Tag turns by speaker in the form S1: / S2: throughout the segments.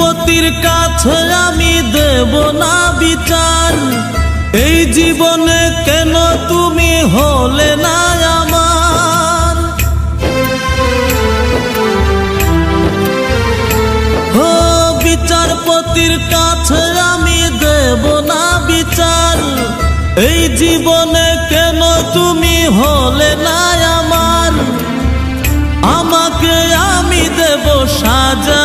S1: বিচারপতির কাছে আমি দেব না বিচার। এই জীবনে কেন তুমি হলে না আমার? ও বিচারপতির কাছে আমি দেব না বিচার। এই জীবনে কেন তুমি হলে না আমার? আমাকে আমি দেব সাজা।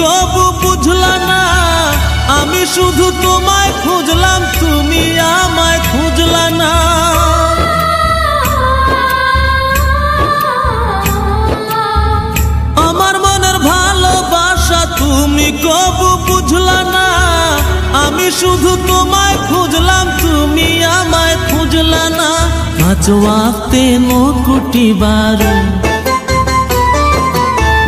S1: কবু বুঝলা না, আমি শুধু তোমায় খুঁজলাম, তুমি আমায় খুঁজলা না। আমার মনের ভালোবাসা তুমি কবু বুঝলা না, আমি শুধু তোমায় খুঁজলাম, তুমি আমায় খুঁজলা না। পাঁচ ওয়াক্তে নকুটি বারো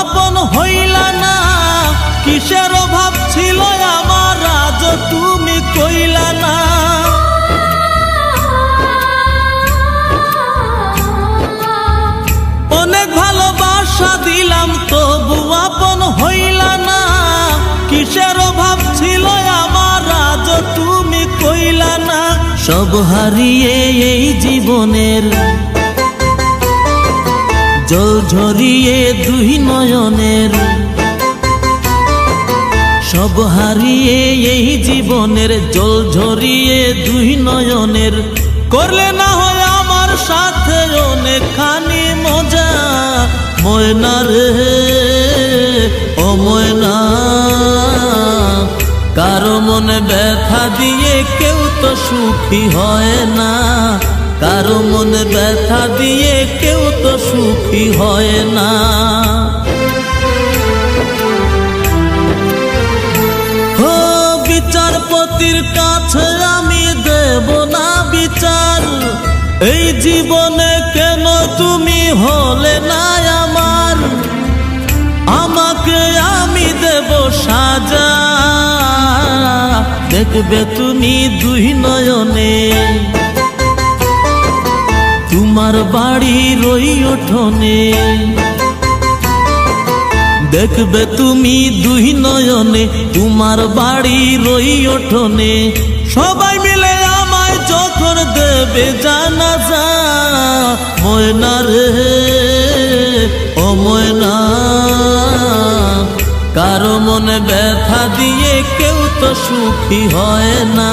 S1: আপন হইলা না। কিসের অভাব ছিল আমার, আজ তুমি কইলা না। অনেক ভালোবাসা দিলাম, তবু আপন হইলা না। কিসের অভাব ছিল আমার, আজ তুমি কইলা না। সব হারিয়ে এই জীবনের জল ঝরিয়ে দুই নয়নের। সব হারিয়ে এই জীবনের, জল ঝরিয়ে দুই নয়নের। করলে না হয় আমার সাথে অনেকখানি মজা। ময়না রে, ও ময়না। কারও মনে ব্যথা দিয়ে কেউ তো সুখী হয় না। কারও মনে ব্যথা দিয়ে কেউ তো সুখী হয় না। হো বিচারপতির কাছে আমি দেব না বিচার। এই জীবনে কেন তুমি হলে না আমার? আমাকে আমি দেব সাজা। দেখবে তুমি দুই নয়নে। তোমার বাড়ি রই ওঠনে। দেখবে তুমি দুই নয়নে, তোমার বাড়ি রই ওঠনে। সবাই মিলে আমায় যখন দেবে জানাজা, ময়না রে, ও ময়না। কারও মনে ব্যথা দিয়ে কেউ তো সুখী হয় না।